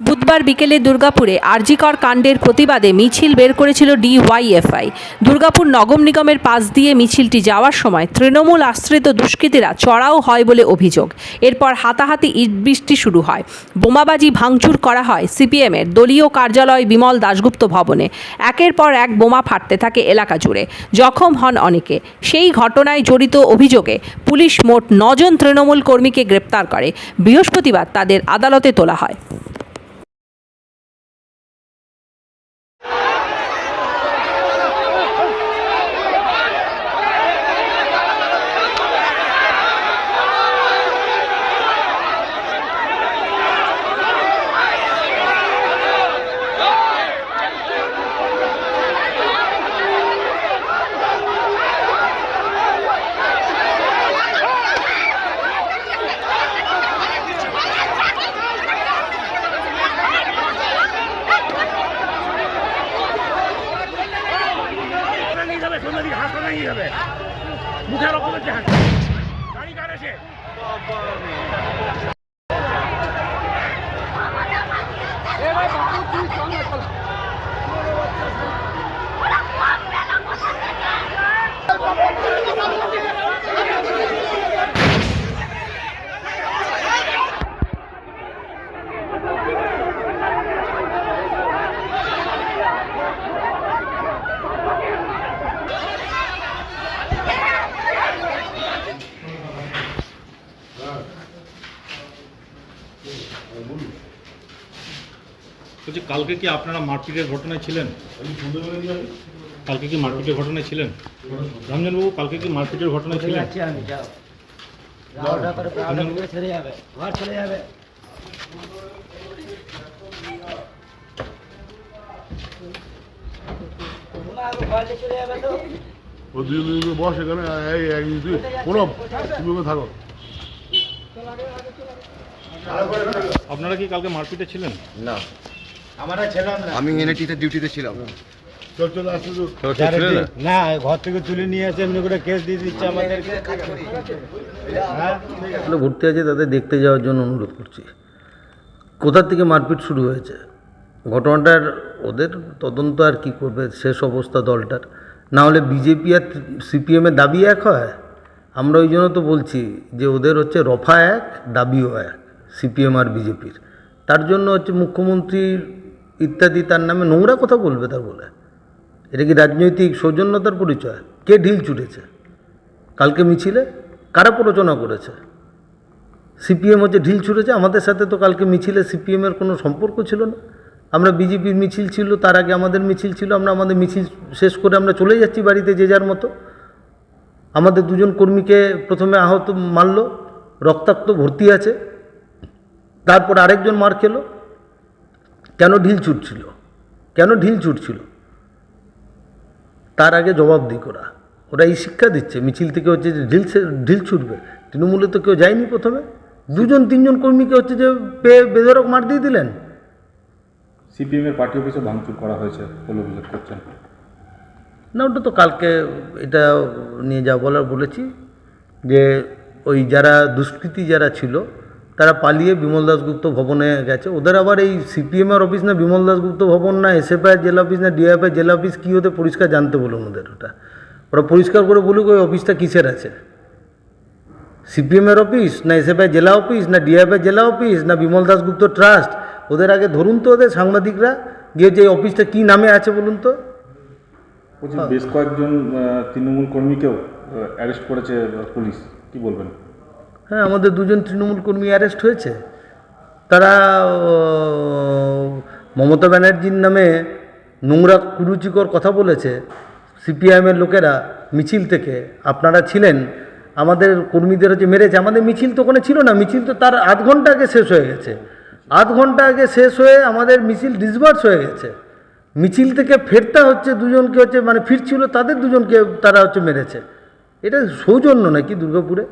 বুধবার বিকেলে দুর্গাপুরে আরজিকর কাণ্ডের প্রতিবাদে মিছিল বের করেছিল ডিওয়াইএফআই। দুর্গাপুর নগম নিগমের পাশ দিয়ে মিছিলটি যাওয়ার সময় তৃণমূল আশ্রিত দুষ্কৃতীরা চড়াও হয় বলে অভিযোগ। এরপর হাতাহাতি ইট বৃষ্টি শুরু হয়। বোমাবাজি ভাঙচুর করা হয় সিপিএমের দলীয় কার্যালয় বিমল দাশগুপ্ত ভবনে। একের পর এক বোমা ফাটতে থাকে এলাকা জুড়ে। জখম হন অনেকে। সেই ঘটনায় জড়িত অভিযোগে পুলিশ মোট নজন তৃণমূল কর্মীকে গ্রেপ্তার করে। বৃহস্পতিবার তাদের আদালতে তোলা হয়। નહીં હવે. મુખે રોકો જાણ જાણી. કાઢે છે. বলছি কালকে কি আপনারা মারপিটের ঘটনায় ছিলেন? কালকে কি মারপিটের ঘটনায় ছিলেন? রঞ্জনবাবু কালকে কি মারপিটের ঘটনায় ছিলেন? বস এখানে তুমি থাকো। আপনারা কি কালকে মারপিটে ছিলেন? না। আমরা ছিলাম না আমি এনএটিতে ডিউটিতে ছিলাম। না? ঘর থেকে তুলে নিয়ে এসে এমনি করে কেস দিয়ে দিচ্ছে আমাদেরকে। হ্যাঁ? ভর্তি আছে তাদের দেখতে যাওয়ার জন্য অনুরোধ করছি। কোথার থেকে মারপিট শুরু হয়েছে? ঘটনাটার ওদের তদন্ত আর কি করবে? শেষ অবস্থা দলটার। না হলে বিজেপি আর সিপিএমের দাবি এক হয়? আমরা ওই জন্য তো বলছি যে ওদের হচ্ছে রফা এক দাবিও এক সিপিএম আর বিজেপির। তার জন্য হচ্ছে মুখ্যমন্ত্রী ইত্যাদি তার নামে নোংরা কথা বলবে তার বলে। এটা কি রাজনৈতিক সৌজন্যতার পরিচয়? কে ঢিল ছুটেছে? কালকে মিছিলে? কারা প্ররোচনা করেছে? সিপিএম হচ্ছে ঢিল ছুটেছে, আমাদের সাথে তো কালকে মিছিলে সিপিএমের কোনো সম্পর্ক ছিল না। আমরা বিজেপির মিছিল ছিল, তার আগে আমাদের মিছিল ছিল, আমরা আমাদের মিছিল শেষ করে আমরা চলে যাচ্ছি বাড়িতে যে যার মতো। আমাদের দুজন কর্মীকে প্রথমে আহত মারল, রক্তাক্ত ভর্তি আছে। তারপর আরেকজন মার খেলো কেন ঢিল ছুটছিল? কেন ঢিল ছুটছিল? তার আগে জবাব দিই ওরা ওরা এই শিক্ষা দিচ্ছে মিছিল থেকে হচ্ছে যে ঢিল ঢিল ছুটবে। তৃণমূলে তো কেউ যায়নি প্রথমে। দুজন তিনজন কর্মীকে হচ্ছে যে পেয়ে বেধরক মার দিয়ে দিলেন। সিপিএমের পার্টি অফিসে ভাঙচুর করা হয়েছে বলে অভিযোগ করছেন। না ওটা তো কালকে এটা নিয়ে যা বলার বলেছি যে ওই যারা দুষ্কৃতী যারা ছিল তারা পালিয়ে বিমল দাসগুপ্ত ভবনে গেছে। ওদের আবার এই সিপিএমের অফিস না বিমল দাসগুপ্ত ভবন না এসএফআই জেলা অফিস না ডিএফআই জেলা অফিস কী হতে পরিষ্কার জানতে বলুন ওদের ওটা। ওরা পরিষ্কার করে বলুক ওই অফিসটা কিসের আছে? সিপিএমের অফিস না এসএফআই জেলা অফিস না ডিএফআই জেলা অফিস না বিমল দাসগুপ্ত ট্রাস্ট ওদের আগে ধরুন তো ওদের সাংবাদিকরা গিয়ে যে অফিসটা কী নামে আছে বলুন তো। বেশ কয়েকজন তৃণমূল কর্মীকেও অ্যারেস্ট করেছে পুলিশ। কি বলবেন? হ্যাঁ আমাদের দুজন তৃণমূল কর্মী অ্যারেস্ট হয়েছে। তারা মমতা ব্যানার্জির নামে নোংরা, কুরুচিকর কথা বলেছে। সিপিআইএমের লোকেরা মিছিল থেকে। আপনারা ছিলেন, আমাদের কর্মীদের হচ্ছে মেরেছে। আমাদের মিছিল তো ওখানে ছিল না, মিছিল তো তার আধ ঘণ্টা আগে শেষ হয়ে গেছে। আধ ঘণ্টা আগে শেষ হয়ে আমাদের মিছিল ডিসবার্স হয়ে গেছে। মিছিল থেকে ফেরতা হচ্ছে দুজনকে হচ্ছে মানে ফিরছিল তাদের দুজনকে তারা হচ্ছে মেরেছে। এটা সৌজন্য নাকি দুর্গাপুরে?